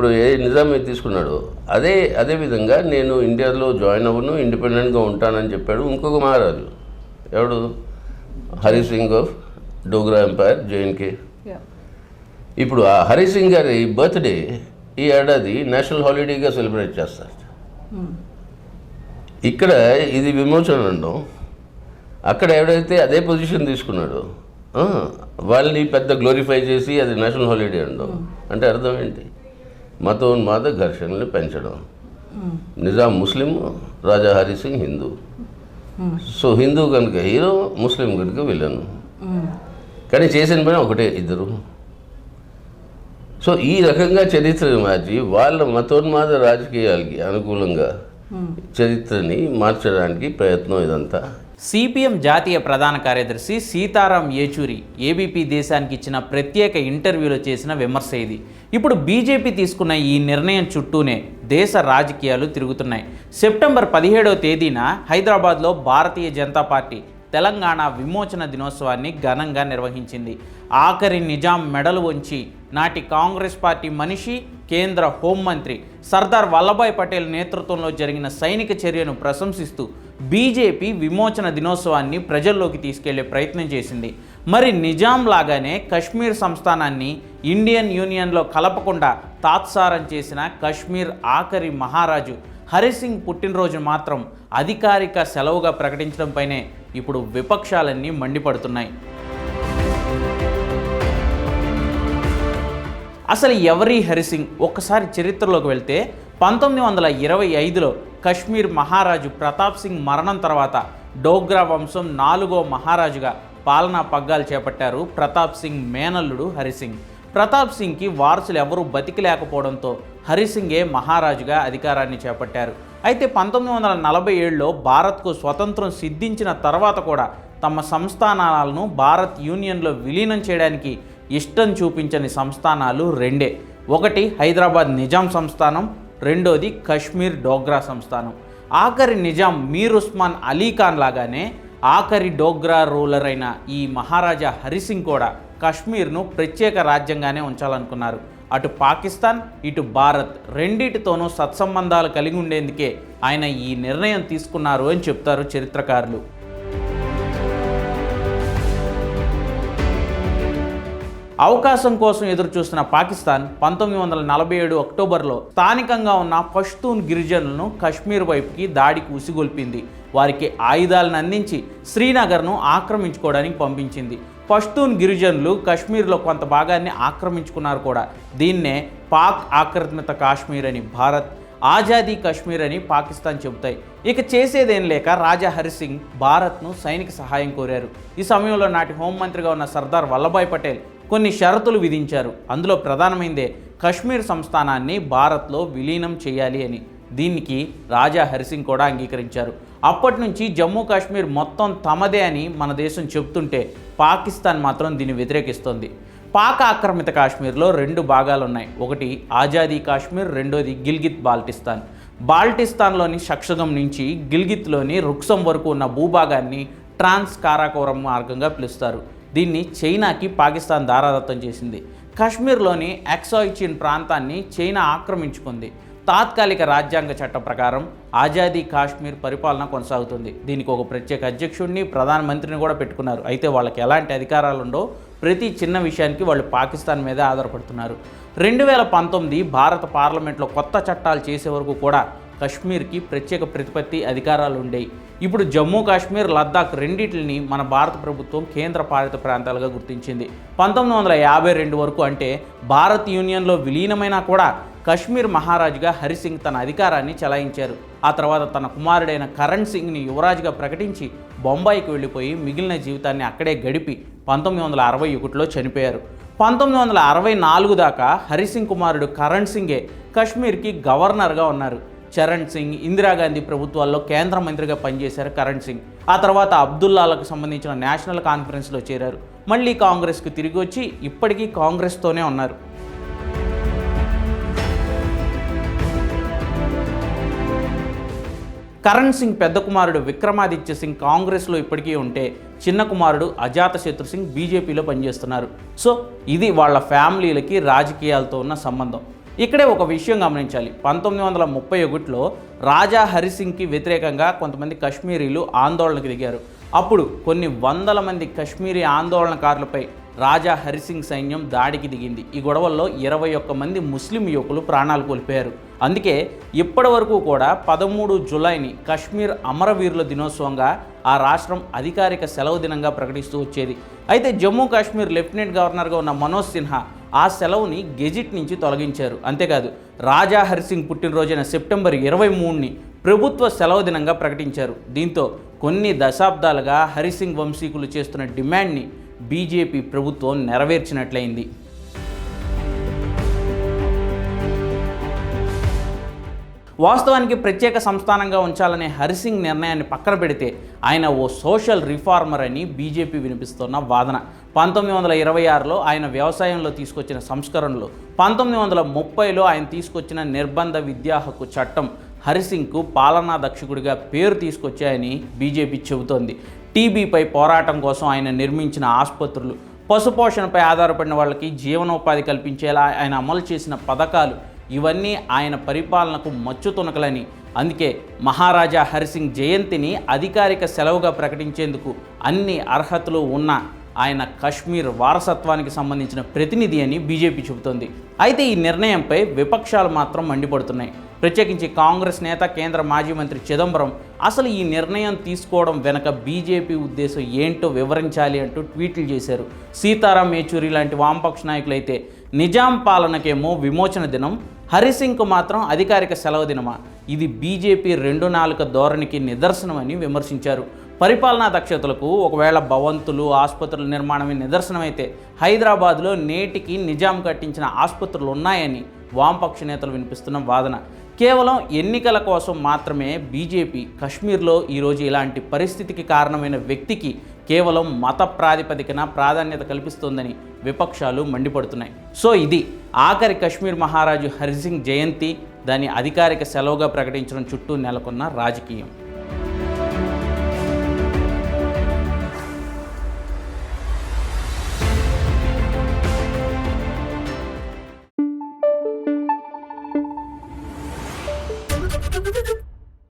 ఇప్పుడు ఏ నిజాం తీసుకున్నాడో అదే అదే విధంగా నేను ఇండియాలో జాయిన్ అవ్వను ఇండిపెండెంట్గా ఉంటానని చెప్పాడు ఇంకొక మహారాజు. ఎవడు? Hari Singh of Dogra empire JNK. ఇప్పుడు ఆ హరి సింగ్ గారి బర్త్డే ఈ ఏడాది నేషనల్ హాలిడేగా సెలబ్రేట్ చేస్తారు. ఇక్కడ ఇది విమోచన అనడం అక్కడ ఎవడైతే అదే పొజిషన్ తీసుకున్నాడో వాళ్ళని పెద్ద గ్లోరిఫై చేసి అది నేషనల్ హాలిడే అనడం అంటే అర్థం ఏంటి? మతోన్మాద ఘర్షణలు పెంచడం. నిజాం ముస్లిం రాజా హరి సింగ్ హిందూ. సో హిందూ కనుక హీరో ముస్లిం కనుక విలను. కానీ చేసిన పని ఒకటే ఇద్దరు. సో ఈ రకంగా చరిత్రను మార్చి వాళ్ళ మతోన్మాద రాజకీయాలకి అనుకూలంగా చరిత్రని మార్చడానికి ప్రయత్నం ఇదంతా. సిపిఎం జాతీయ ప్రధాన కార్యదర్శి సీతారాం యేచూరి ఏబీపీ దేశానికి ఇచ్చిన ప్రత్యేక ఇంటర్వ్యూలో చేసిన విమర్శ ఇది. ఇప్పుడు బీజేపీ తీసుకున్న ఈ నిర్ణయం చుట్టూనే దేశ రాజకీయాలు తిరుగుతున్నాయి. సెప్టెంబర్ పదిహేడవ తేదీన హైదరాబాద్లో భారతీయ జనతా పార్టీ తెలంగాణ విమోచన దినోత్సవాన్ని ఘనంగా నిర్వహించింది. ఆఖరి నిజాం మెడలు వంచి నాటి కాంగ్రెస్ పార్టీ మనిషి కేంద్ర హోంమంత్రి సర్దార్ వల్లభాయ్ పటేల్ నేతృత్వంలో జరిగిన సైనిక చర్యను ప్రశంసిస్తూ బీజేపీ విమోచన దినోత్సవాన్ని ప్రజల్లోకి తీసుకెళ్ళే ప్రయత్నం చేసింది. మరి నిజాం లాగానే కశ్మీర్ సంస్థానాన్ని ఇండియన్ యూనియన్లో కలపకుండా తాత్సారం చేసిన కశ్మీర్ ఆఖరి మహారాజు హరిసింగ్ పుట్టినరోజు మాత్రం అధికారిక సెలవుగా ప్రకటించడంపైనే ఇప్పుడు విపక్షాలన్నీ మండిపడుతున్నాయి. అసలు ఎవరి హరిసింగ్? ఒక్కసారి చరిత్రలోకి వెళ్తే పంతొమ్మిది వందల ఇరవై ఐదులో కశ్మీర్ మహారాజు ప్రతాప్ సింగ్ మరణం తర్వాత డోగ్రా వంశం నాలుగో మహారాజుగా పాలనా పగ్గాలు చేపట్టారు ప్రతాప్ సింగ్ మేనల్లుడు హరిసింగ్. ప్రతాప్ సింగ్కి వారసులు ఎవరూ బతికి లేకపోవడంతో హరిసింగే మహారాజుగా అధికారాన్ని చేపట్టారు. అయితే పంతొమ్మిది వందల నలభై ఏడులో భారత్కు స్వతంత్రం సిద్ధించిన తర్వాత కూడా తమ సంస్థానాలను భారత్ యూనియన్లో విలీనం చేయడానికి ఇష్టం చూపించని సంస్థానాలు రెండే. ఒకటి హైదరాబాద్ నిజాం సంస్థానం రెండోది కశ్మీర్ డోగ్రా సంస్థానం. ఆఖరి నిజాం మీర్ ఉస్మాన్ అలీ ఖాన్ లాగానే ఆఖరి డోగ్రా రూలర్ అయిన ఈ మహారాజా హరిసింగ్ కూడా కశ్మీర్ను ప్రత్యేక రాజ్యంగానే ఉంచాలనుకున్నారు. అటు పాకిస్తాన్ ఇటు భారత్ రెండిటితోనూ సత్సంబంధాలు కలిగి ఉండేందుకే ఆయన ఈ నిర్ణయం తీసుకున్నారు అని చెప్తారు చరిత్రకారులు. అవకాశం కోసం ఎదురుచూస్తున్న పాకిస్తాన్ పంతొమ్మిది వందల నలభై ఏడు అక్టోబర్లో స్థానికంగా ఉన్న పష్తూన్ గిరిజనులను కశ్మీర్ వైపుకి దాడికి ఉసిగొల్పింది వారికి ఆయుధాలను అందించి శ్రీనగర్ను ఆక్రమించుకోవడానికి పంపించింది. పష్తూన్ గిరిజనులు కశ్మీర్లో కొంత భాగాన్ని ఆక్రమించుకున్నారు కూడా. దీన్నే పాక్ ఆక్రమిత కాశ్మీర్ అని భారత్ ఆజాదీ కశ్మీర్ అని పాకిస్తాన్ చెబుతాయి. ఇక చేసేదేం లేక రాజా హరిసింగ్ భారత్ను సైనిక సహాయం కోరారు. ఈ సమయంలో నాటి హోంమంత్రిగా ఉన్న సర్దార్ వల్లభాయ్ పటేల్ కొన్ని షరతులు విధించారు. అందులో ప్రధానమైందే కశ్మీర్ సంస్థానాన్ని భారత్లో విలీనం చేయాలి అని. దీనికి రాజా హరిసింగ్ కూడా అంగీకరించారు. అప్పటి నుంచి జమ్మూ కాశ్మీర్ మొత్తం తమదే అని మన దేశం చెప్తుంటే పాకిస్తాన్ మాత్రం దీన్ని వ్యతిరేకిస్తోంది. పాక్ ఆక్రమిత కాశ్మీర్లో రెండు భాగాలు ఉన్నాయి ఒకటి ఆజాదీ కాశ్మీర్ రెండోది గిల్గిత్ బాల్టిస్తాన్. బాల్టిస్తాన్లోని షక్షగం నుంచి గిల్గిత్లోని రుక్సం వరకు ఉన్న భూభాగాన్ని ట్రాన్స్ కారాకోరం మార్గంగా పిలుస్తారు. దీన్ని చైనాకి పాకిస్తాన్ దారాదత్తం చేసింది. కాశ్మీర్లోని ఎక్సాయిచిన్ ప్రాంతాన్ని చైనా ఆక్రమించుకుంది. తాత్కాలిక రాజ్యాంగ చట్టం ప్రకారం ఆజాదీ కాశ్మీర్ పరిపాలన కొనసాగుతుంది. దీనికి ఒక ప్రత్యేక అధ్యక్షుడిని ప్రధానమంత్రిని కూడా పెట్టుకున్నారు. అయితే వాళ్ళకి ఎలాంటి అధికారాలు ఉండో ప్రతి చిన్న విషయానికి వాళ్ళు పాకిస్తాన్ మీదే ఆధారపడుతున్నారు. రెండు వేల పంతొమ్మిది భారత పార్లమెంట్లో కొత్త చట్టాలు చేసే వరకు కూడా కశ్మీర్కి ప్రత్యేక ప్రతిపత్తి అధికారాలు ఉండేవి ఇప్పుడు జమ్మూ కాశ్మీర్ లద్దాఖ్ రెండింటిని మన భారత ప్రభుత్వం కేంద్ర పాలిత ప్రాంతాలుగా గుర్తించింది. పంతొమ్మిది వందల యాభై రెండు వరకు అంటే భారత్ యూనియన్లో విలీనమైనా కూడా కశ్మీర్ మహారాజుగా హరిసింగ్ తన అధికారాన్ని చెలాయించారు. ఆ తర్వాత తన కుమారుడైన కరణ్ సింగ్ని యువరాజుగా ప్రకటించి బొంబాయికి వెళ్ళిపోయి మిగిలిన జీవితాన్ని అక్కడే గడిపి పంతొమ్మిది వందల అరవై ఒకటిలో చనిపోయారు. పంతొమ్మిది వందల అరవై నాలుగు దాకా హరిసింగ్ కుమారుడు కరణ్ సింగే కశ్మీర్కి గవర్నర్గా ఉన్నారు. చరణ్ సింగ్ ఇందిరాగాంధీ ప్రభుత్వాల్లో కేంద్ర మంత్రిగా పనిచేశారు కరణ్ సింగ్. ఆ తర్వాత అబ్దుల్లాలకు సంబంధించిన నేషనల్ కాన్ఫరెన్స్లో చేరారు. మళ్ళీ కాంగ్రెస్కు తిరిగి వచ్చి ఇప్పటికీ కాంగ్రెస్తోనే ఉన్నారు. కరణ్ సింగ్ పెద్ద కుమారుడు విక్రమాదిత్య సింగ్ కాంగ్రెస్లో ఇప్పటికీ ఉంటే చిన్న కుమారుడు అజాతశత్రు సింగ్ బీజేపీలో పనిచేస్తున్నారు. సో ఇది వాళ్ళ ఫ్యామిలీలకి రాజకీయాలతో ఉన్న సంబంధం. ఇక్కడే ఒక విషయం గమనించాలి. పంతొమ్మిది వందల ముప్పై ఒకటిలో రాజా హరిసింగ్కి వ్యతిరేకంగా కొంతమంది కశ్మీరీలు ఆందోళనకు దిగారు. అప్పుడు కొన్ని వందల మంది కశ్మీరీ ఆందోళనకారులపై రాజా హరిసింగ్ సైన్యం దాడికి దిగింది. ఈ గొడవల్లో ఇరవై ఒక్క మంది ముస్లిం యువకులు ప్రాణాలు కోల్పోయారు. అందుకే ఇప్పటి వరకు కూడా పదమూడు జులైని కశ్మీర్ అమరవీరుల దినోత్సవంగా ఆ రాష్ట్రం అధికారిక సెలవు దినంగా ప్రకటిస్తూ వచ్చేది. అయితే జమ్మూ కాశ్మీర్ లెఫ్టినెంట్ గవర్నర్గా ఉన్న మనోజ్ సిన్హా ఆ సెలవుని గెజిట్ నుంచి తొలగించారు. అంతేకాదు రాజా హరిసింగ్ పుట్టినరోజైన సెప్టెంబర్ ఇరవై మూడుని ప్రభుత్వ సెలవు దినంగా ప్రకటించారు. దీంతో కొన్ని దశాబ్దాలుగా హరిసింగ్ వంశీకులు చేస్తున్న డిమాండ్ని బీజేపీ ప్రభుత్వం నెరవేర్చినట్లయింది. వాస్తవానికి ప్రత్యేక సంస్థానంగా ఉంచాలనే హరిసింగ్ నిర్ణయాన్ని పక్కన పెడితే ఆయన ఓ సోషల్ రిఫార్మర్ అని బీజేపీ వినిపిస్తున్న వాదన. పంతొమ్మిది వందల ఇరవై ఆరులో ఆయన వ్యవసాయంలో తీసుకొచ్చిన సంస్కరణలు పంతొమ్మిది వందల ముప్పైలో ఆయన తీసుకొచ్చిన నిర్బంధ విద్యా హక్కు చట్టం హరిసింగ్కు పాలనా దక్షకుడిగా పేరు తీసుకొచ్చాయని బీజేపీ చెబుతోంది. టీబీపై పోరాటం కోసం ఆయన నిర్మించిన ఆసుపత్రులు పశుపోషణపై ఆధారపడిన వాళ్ళకి జీవనోపాధి కల్పించేలా ఆయన అమలు చేసిన పథకాలు ఇవన్నీ ఆయన పరిపాలనకు మచ్చు తునకలని అందుకే మహారాజా హరిసింగ్ జయంతిని అధికారిక సెలవుగా ప్రకటించేందుకు అన్ని అర్హతలు ఉన్న ఆయన కశ్మీర్ వారసత్వానికి సంబంధించిన ప్రతినిధి అని బీజేపీ చెబుతోంది. అయితే ఈ నిర్ణయంపై విపక్షాలు మాత్రం మండిపడుతున్నాయి. ప్రత్యేకించి కాంగ్రెస్ నేత కేంద్ర మాజీ మంత్రి చిదంబరం అసలు ఈ నిర్ణయం తీసుకోవడం వెనక బీజేపీ ఉద్దేశం ఏంటో వివరించాలి అంటూ ట్వీట్లు చేశారు. సీతారాం యేచూరి లాంటి వామపక్ష నాయకులైతే నిజాం పాలనకేమో విమోచన దినం హరిసింగ్కు మాత్రం అధికారిక సెలవు దినమా? ఇది బీజేపీ రెండు నాలుక ధోరణికి నిదర్శనమని విమర్శించారు. పరిపాలనా దక్షతలకు ఒకవేళ భవంతులు ఆసుపత్రుల నిర్మాణమే నిదర్శనమైతే హైదరాబాద్లో నేటికి నిజాం కట్టించిన ఆసుపత్రులు ఉన్నాయని వామపక్ష నేతలు వినిపిస్తున్న వాదన. కేవలం ఎన్నికల కోసం మాత్రమే బీజేపీ కశ్మీర్లో ఈరోజు ఇలాంటి పరిస్థితికి కారణమైన వ్యక్తికి కేవలం మత ప్రాతిపదికన ప్రాధాన్యత కల్పిస్తోందని విపక్షాలు మండిపడుతున్నాయి. సో ఇది ఆఖరి కశ్మీర్ మహారాజు హరిసింగ్ జయంతి. దాని అధికారిక సెలవుగా ప్రకటించడం చుట్టూ నెలకొన్న రాజకీయం.